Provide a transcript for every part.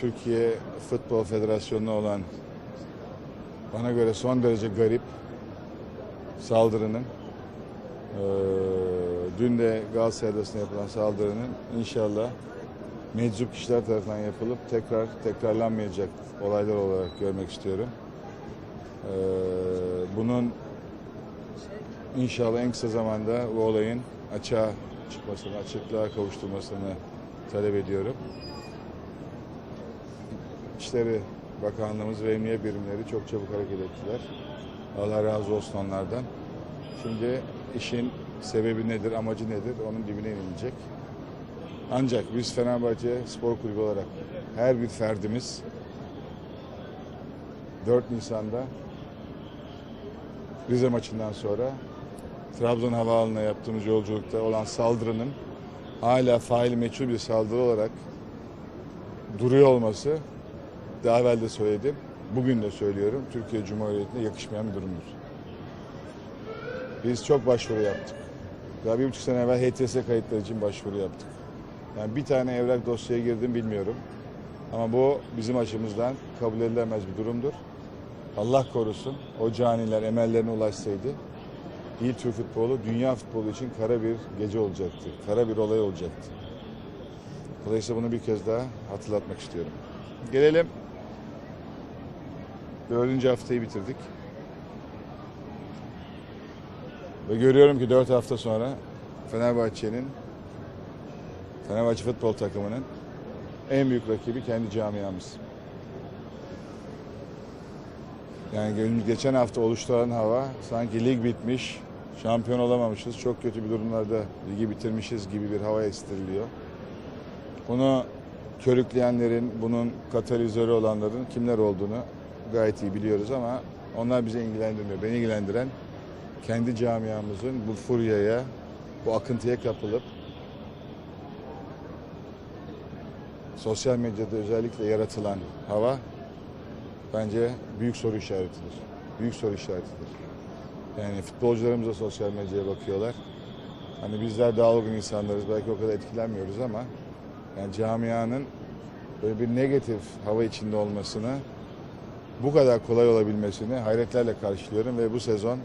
Türkiye Futbol Federasyonu'na olan bana göre son derece garip saldırının eee, dün de Galatasaray Adası'na yapılan saldırının inşallah meczup kişiler tarafından yapılıp tekrar tekrarlanmayacak olaylar olarak görmek istiyorum. Eee, bunun inşallah en kısa zamanda bu olayın açığa çıkmasını, açıklığa kavuşturmasını talep ediyorum. İçişleri Bakanlığımız ve emniyet birimleri çok çabuk hareket ettiler. Allah razı olsun onlardan. Şimdi işin sebebi nedir, amacı nedir onun dibine inilecek. Ancak biz Fenerbahçe Spor Kulübü olarak her bir ferdimiz 4 Nisan'da Rize maçından sonra Trabzon Havaalanı'na yaptığımız yolculukta olan saldırının hala faili meçhul bir saldırı olarak duruyor olması daha evvel de söyledim. Bugün de söylüyorum. Türkiye Cumhuriyeti'ne yakışmayan bir durumdur. Biz çok başvuru yaptık. Daha bir buçuk sene evvel HTS kayıtları için başvuru yaptık. Yani bir tane evrak dosyaya girdim bilmiyorum. Ama bu bizim açımızdan kabul edilemez bir durumdur. Allah korusun o caniler emellerine ulaşsaydı iyi Türk futbolu dünya futbolu için kara bir gece olacaktı. Kara bir olay olacaktı. Dolayısıyla bunu bir kez daha hatırlatmak istiyorum. Gelelim. Dördüncü haftayı bitirdik. Ve görüyorum ki dört hafta sonra Fenerbahçe'nin Fenerbahçe futbol takımının en büyük rakibi kendi camiamız. Yani ge- geçen hafta oluşturan hava sanki lig bitmiş, şampiyon olamamışız, çok kötü bir durumlarda ligi bitirmişiz gibi bir hava estiriliyor. Bunu körükleyenlerin, bunun katalizörü olanların kimler olduğunu gayet iyi biliyoruz ama onlar bizi ilgilendirmiyor. Beni ilgilendiren kendi camiamızın bu furyaya, bu akıntıya kapılıp sosyal medyada özellikle yaratılan hava bence büyük soru işaretidir. Büyük soru işaretidir. Yani futbolcularımız da sosyal medyaya bakıyorlar. Hani bizler daha olgun insanlarız belki o kadar etkilenmiyoruz ama yani camianın böyle bir negatif hava içinde olmasını bu kadar kolay olabilmesini hayretlerle karşılıyorum ve bu sezon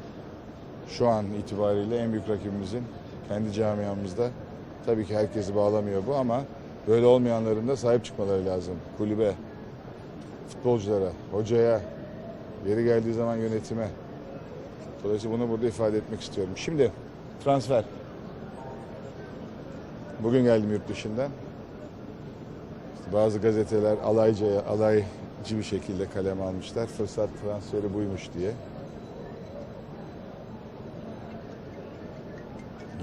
şu an itibariyle en büyük rakibimizin kendi camiamızda. Tabii ki herkesi bağlamıyor bu ama böyle olmayanların da sahip çıkmaları lazım. Kulübe, futbolculara, hocaya, yeri geldiği zaman yönetime. Dolayısıyla bunu burada ifade etmek istiyorum. Şimdi transfer. Bugün geldim yurt dışından. İşte bazı gazeteler alaycaya, alaycı bir şekilde kalem almışlar. Fırsat transferi buymuş diye.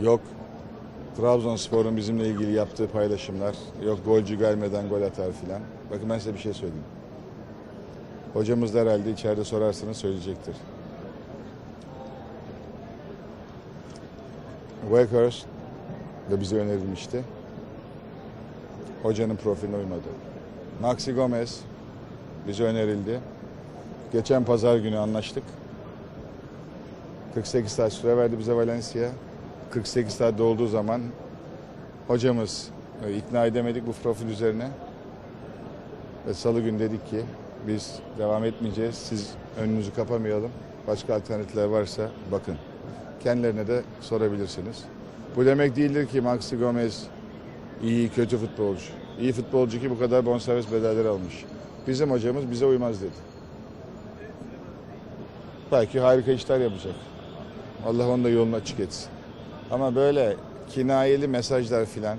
Yok Trabzonspor'un bizimle ilgili yaptığı paylaşımlar, yok golcü gelmeden gol atar filan. Bakın ben size bir şey söyleyeyim. Hocamız da herhalde içeride sorarsanız söyleyecektir. Wakehurst da bize önerilmişti. Hocanın profiline uymadı. Maxi Gomez bize önerildi. Geçen pazar günü anlaştık. 48 saat süre verdi bize Valencia. 48 saat dolduğu zaman hocamız e, ikna edemedik bu profil üzerine. Ve salı günü dedik ki biz devam etmeyeceğiz. Siz önünüzü kapamayalım. Başka alternatifler varsa bakın. Kendilerine de sorabilirsiniz. Bu demek değildir ki Maxi Gomez iyi, kötü futbolcu. İyi futbolcu ki bu kadar bonservis bedelleri almış. Bizim hocamız bize uymaz dedi. Belki harika işler yapacak. Allah onu da yolunu açık etsin. Ama böyle kinayeli mesajlar filan.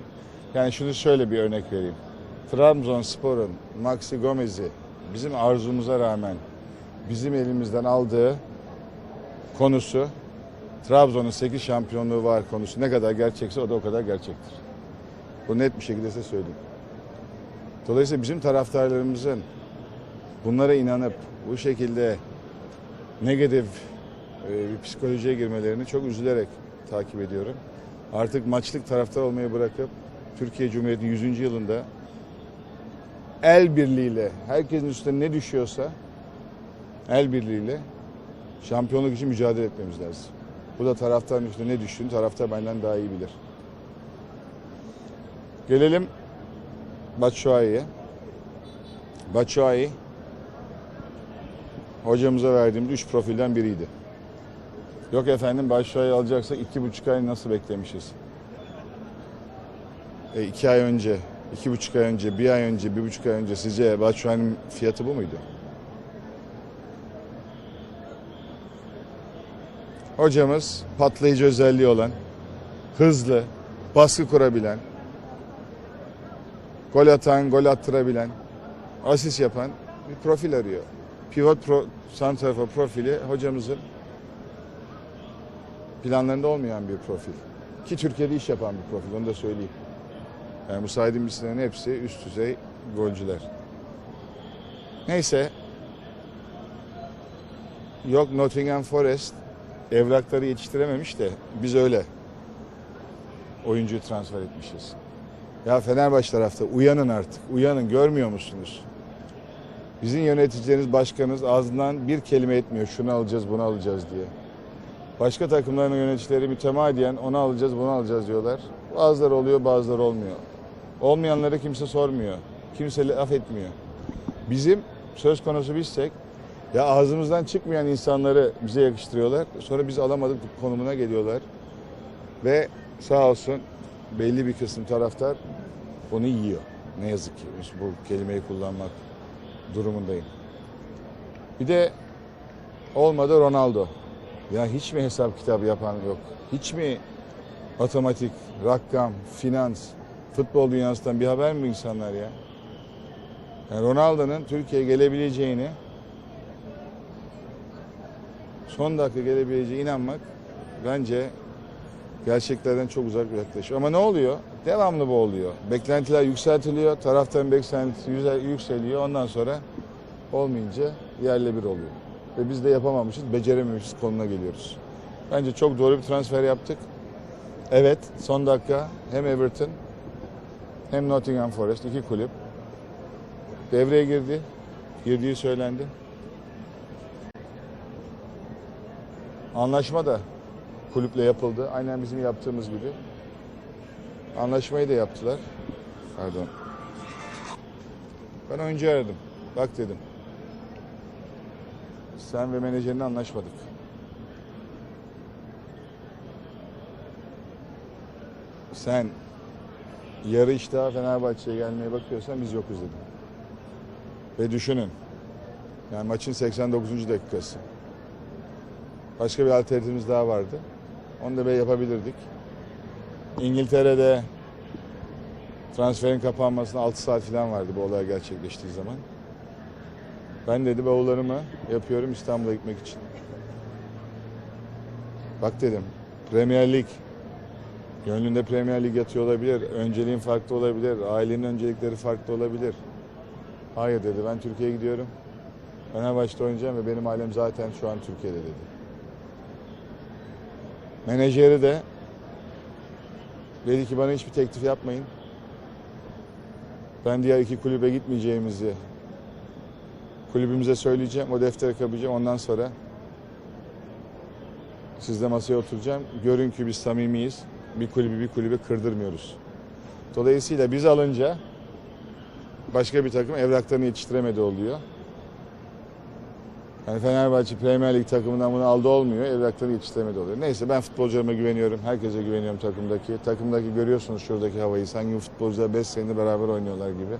Yani şunu şöyle bir örnek vereyim. Trabzonspor'un Maxi Gomez'i bizim arzumuza rağmen bizim elimizden aldığı konusu Trabzon'un 8 şampiyonluğu var konusu ne kadar gerçekse o da o kadar gerçektir. Bu net bir şekilde size söyleyeyim. Dolayısıyla bizim taraftarlarımızın bunlara inanıp bu şekilde negatif e, bir psikolojiye girmelerini çok üzülerek takip ediyorum. Artık maçlık taraftar olmayı bırakıp Türkiye Cumhuriyeti'nin 100. yılında el birliğiyle herkesin üstüne ne düşüyorsa el birliğiyle şampiyonluk için mücadele etmemiz lazım. Bu da taraftarın üstüne ne düştüğünü taraftar benden daha iyi bilir. Gelelim Batshuayi'ye. Batshuayi hocamıza verdiğimiz üç profilden biriydi. Yok efendim Batshuayi alacaksak iki buçuk ay nasıl beklemişiz? E, iki ay önce, iki buçuk ay önce, bir ay önce, bir buçuk ay önce sizce Batshuayi'nin fiyatı bu muydu? Hocamız patlayıcı özelliği olan, hızlı, baskı kurabilen, gol atan, gol attırabilen, asist yapan bir profil arıyor. Pivot pro, santrafor profili hocamızın planlarında olmayan bir profil. Ki Türkiye'de iş yapan bir profil, onu da söyleyeyim. Yani bu saydığım isimlerin hepsi üst düzey golcüler. Neyse. Yok Nottingham Forest evrakları yetiştirememiş de biz öyle oyuncuyu transfer etmişiz. Ya Fenerbahçe tarafta uyanın artık. Uyanın görmüyor musunuz? Bizim yöneticileriniz, başkanınız ağzından bir kelime etmiyor. Şunu alacağız, bunu alacağız diye. Başka takımların yöneticileri mütemadiyen onu alacağız, bunu alacağız diyorlar. Bazıları oluyor, bazıları olmuyor. Olmayanları kimse sormuyor. Kimse laf etmiyor. Bizim söz konusu bizsek ya ağzımızdan çıkmayan insanları bize yakıştırıyorlar. Sonra biz alamadık konumuna geliyorlar. Ve sağ olsun belli bir kısım taraftar bunu yiyor. Ne yazık ki bu kelimeyi kullanmak durumundayım. Bir de olmadı Ronaldo. Ya hiç mi hesap kitabı yapan yok? Hiç mi matematik, rakam, finans, futbol dünyasından bir haber mi insanlar ya? Yani Ronaldo'nun Türkiye'ye gelebileceğini son dakika gelebileceğine inanmak bence gerçeklerden çok uzak bir yaklaşım. Ama ne oluyor? Devamlı bu oluyor. Beklentiler yükseltiliyor, taraftan beklentisi yüze- yükseliyor. Ondan sonra olmayınca yerle bir oluyor. Ve biz de yapamamışız, becerememişiz konuna geliyoruz. Bence çok doğru bir transfer yaptık. Evet, son dakika hem Everton hem Nottingham Forest iki kulüp devreye girdi. Girdiği söylendi. Anlaşma da kulüple yapıldı. Aynen bizim yaptığımız gibi. Anlaşmayı da yaptılar. Pardon. Ben oyuncu aradım. Bak dedim. Sen ve menajerinle anlaşmadık. Sen yarı iştah Fenerbahçe'ye gelmeye bakıyorsan biz yokuz dedim. Ve düşünün. Yani maçın 89. dakikası. Başka bir alternatifimiz daha vardı. Onu da böyle yapabilirdik. İngiltere'de transferin kapanmasına 6 saat falan vardı bu olay gerçekleştiği zaman. Ben dedi bavullarımı yapıyorum İstanbul'a gitmek için. Bak dedim Premier Lig gönlünde Premier Lig yatıyor olabilir. Önceliğin farklı olabilir. Ailenin öncelikleri farklı olabilir. Hayır dedi ben Türkiye'ye gidiyorum. Fenerbahçe'de oynayacağım ve benim ailem zaten şu an Türkiye'de dedi. Menajeri de dedi ki bana hiçbir teklif yapmayın. Ben diğer iki kulübe gitmeyeceğimizi kulübümüze söyleyeceğim. O defteri kapayacağım. Ondan sonra sizle masaya oturacağım. Görün ki biz samimiyiz. Bir kulübü bir kulübe kırdırmıyoruz. Dolayısıyla biz alınca başka bir takım evraklarını yetiştiremedi oluyor. Yani Fenerbahçe Premier Lig takımından bunu aldı olmuyor. Evraklarını yetiştiremedi oluyor. Neyse ben futbolcularıma güveniyorum. Herkese güveniyorum takımdaki. Takımdaki görüyorsunuz şuradaki havayı. Sanki futbolcular 5 senedir beraber oynuyorlar gibi.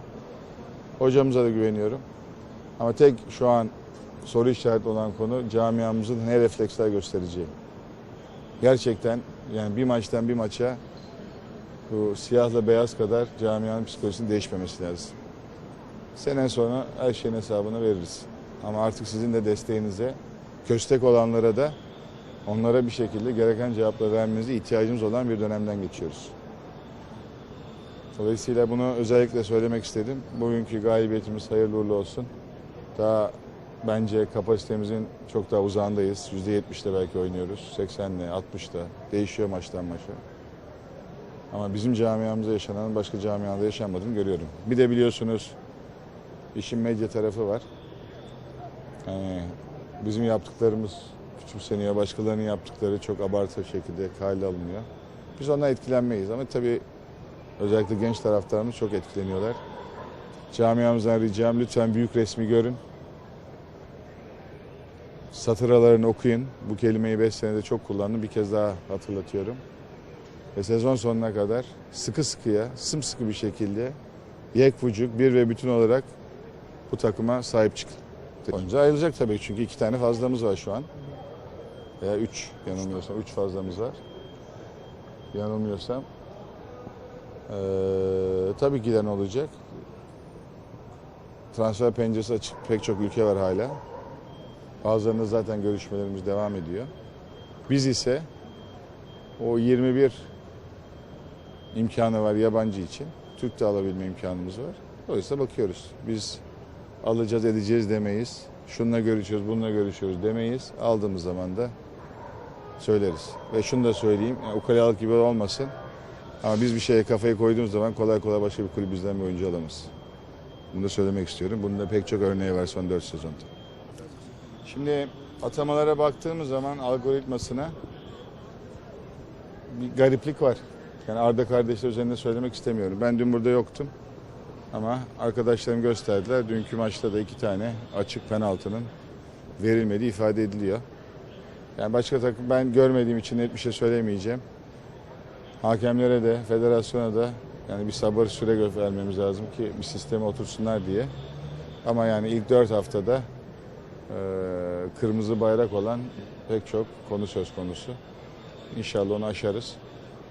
Hocamıza da güveniyorum. Ama tek şu an soru işareti olan konu camiamızın ne refleksler göstereceği. Gerçekten yani bir maçtan bir maça bu siyahla beyaz kadar camianın psikolojisinin değişmemesi lazım. Sene sonra her şeyin hesabını veririz. Ama artık sizin de desteğinize, köstek olanlara da onlara bir şekilde gereken cevapları vermenize ihtiyacımız olan bir dönemden geçiyoruz. Dolayısıyla bunu özellikle söylemek istedim. Bugünkü galibiyetimiz hayırlı uğurlu olsun. Daha bence kapasitemizin çok daha uzağındayız. %70'de belki oynuyoruz. 80'le, 60'da. Değişiyor maçtan maça. Ama bizim camiamızda yaşanan başka camiada yaşanmadığını görüyorum. Bir de biliyorsunuz işin medya tarafı var. Yani bizim yaptıklarımız küçümseniyor, başkalarının yaptıkları çok abartı şekilde kale alınıyor. Biz ondan etkilenmeyiz ama tabii özellikle genç taraftarımız çok etkileniyorlar. Camiamızdan ricam lütfen büyük resmi görün. Satır aralarını okuyun. Bu kelimeyi 5 senede çok kullandım. Bir kez daha hatırlatıyorum. Ve sezon sonuna kadar sıkı sıkıya, sımsıkı bir şekilde yek vücut bir ve bütün olarak bu takıma sahip çıkın. Oyuncu ayrılacak tabii çünkü iki tane fazlamız var şu an. Veya üç yanılmıyorsam üç fazlamız var. Yanılmıyorsam. Ee, tabii giden olacak. Transfer penceresi açık pek çok ülke var hala. Bazılarında zaten görüşmelerimiz devam ediyor. Biz ise o 21 imkanı var yabancı için. Türk de alabilme imkanımız var. Dolayısıyla bakıyoruz. Biz alacağız edeceğiz demeyiz. Şununla görüşüyoruz, bununla görüşüyoruz demeyiz. Aldığımız zaman da söyleriz. Ve şunu da söyleyeyim, yani ukalalık gibi olmasın. Ama biz bir şeye kafayı koyduğumuz zaman kolay kolay başka bir kulüp bizden bir oyuncu alamaz. Bunu da söylemek istiyorum. Bunun da pek çok örneği var son 4 sezonda. Şimdi atamalara baktığımız zaman algoritmasına bir gariplik var. Yani Arda kardeşler üzerinde söylemek istemiyorum. Ben dün burada yoktum. Ama arkadaşlarım gösterdiler. Dünkü maçta da iki tane açık penaltının verilmediği ifade ediliyor. Yani başka takım ben görmediğim için net bir şey söylemeyeceğim. Hakemlere de, federasyona da yani bir sabır süre vermemiz lazım ki bir sisteme otursunlar diye. Ama yani ilk dört haftada eee, kırmızı bayrak olan pek çok konu söz konusu. İnşallah onu aşarız.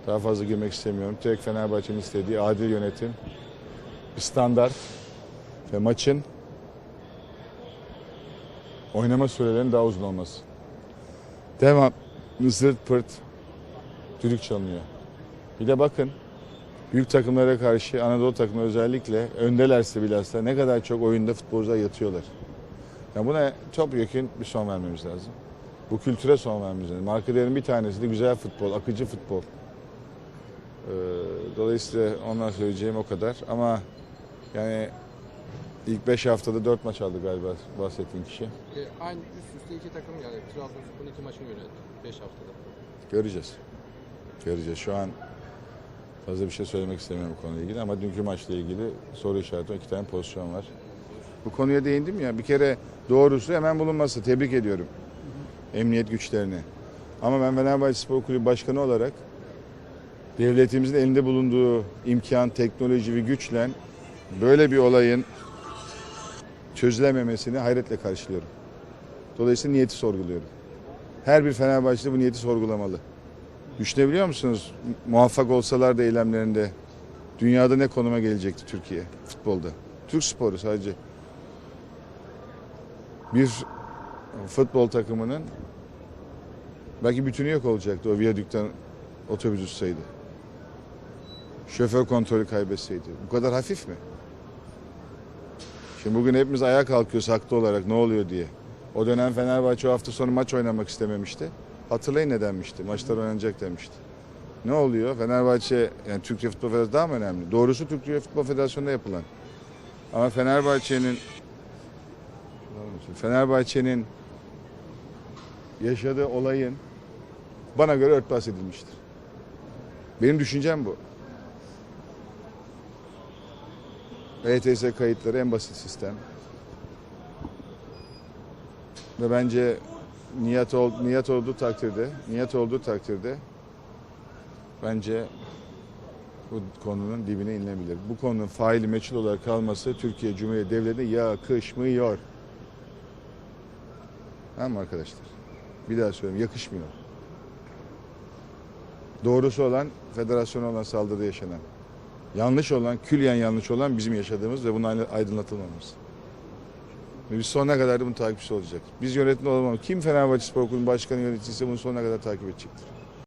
Daha fazla girmek istemiyorum. Tek Fenerbahçe'nin istediği adil yönetim, standart ve maçın oynama sürelerinin daha uzun olması. Devam, zırt pırt düdük çalınıyor. Bir de bakın büyük takımlara karşı Anadolu takımı özellikle öndelerse bilhassa ne kadar çok oyunda futbolcular yatıyorlar. Yani buna topyekun bir son vermemiz lazım. Bu kültüre son vermemiz lazım. Marka değerinin bir tanesi de güzel futbol, akıcı futbol. Ee, dolayısıyla ondan söyleyeceğim o kadar. Ama yani ilk 5 haftada 4 maç aldı galiba bahsettiğin kişi. E, aynı üst üste iki takım yani Trabzonspor'un iki maçını yönetti 5 haftada. Göreceğiz. Göreceğiz. Şu an fazla bir şey söylemek istemiyorum bu konuyla ilgili ama dünkü maçla ilgili soru işareti iki tane pozisyon var. Bu konuya değindim ya bir kere doğrusu hemen bulunması. Tebrik ediyorum emniyet güçlerini. Ama ben Fenerbahçe Spor Kulübü Başkanı olarak devletimizin elinde bulunduğu imkan, teknoloji ve güçle böyle bir olayın çözülememesini hayretle karşılıyorum. Dolayısıyla niyeti sorguluyorum. Her bir Fenerbahçeli bu niyeti sorgulamalı. Düşünebiliyor musunuz? Muvaffak olsalar da eylemlerinde dünyada ne konuma gelecekti Türkiye futbolda? Türk sporu sadece. Bir futbol takımının belki bütünü yok olacaktı o viyadükten otobüs uçsaydı. Şoför kontrolü kaybetseydi. Bu kadar hafif mi? Şimdi bugün hepimiz ayağa kalkıyoruz haklı olarak ne oluyor diye. O dönem Fenerbahçe o hafta sonu maç oynamak istememişti. Hatırlayın ne denmişti? Maçlar oynanacak demişti. Ne oluyor? Fenerbahçe, yani Türkiye Futbol Federasyonu daha mı önemli? Doğrusu Türkiye Futbol Federasyonu'nda yapılan. Ama Fenerbahçe'nin Fenerbahçe'nin yaşadığı olayın bana göre örtbas edilmiştir. Benim düşüncem bu. ETS kayıtları en basit sistem. Ve bence niyet ol, niyet olduğu takdirde, niyet olduğu takdirde bence bu konunun dibine inilebilir. Bu konunun faili meçhul olarak kalması Türkiye Cumhuriyeti Devleti'ne yakışmıyor. Tamam mı arkadaşlar? Bir daha söyleyeyim, yakışmıyor. Doğrusu olan, federasyona olan saldırıda yaşanan. Yanlış olan, külliyen yanlış olan bizim yaşadığımız ve bunun aydınlatılmamız. Ve biz sonuna kadar da bunun takipçisi olacak. Biz yönetimde olamam. Kim Fenerbahçe Spor Kulübü Başkanı yöneticisi bunu sonuna kadar takip edecektir.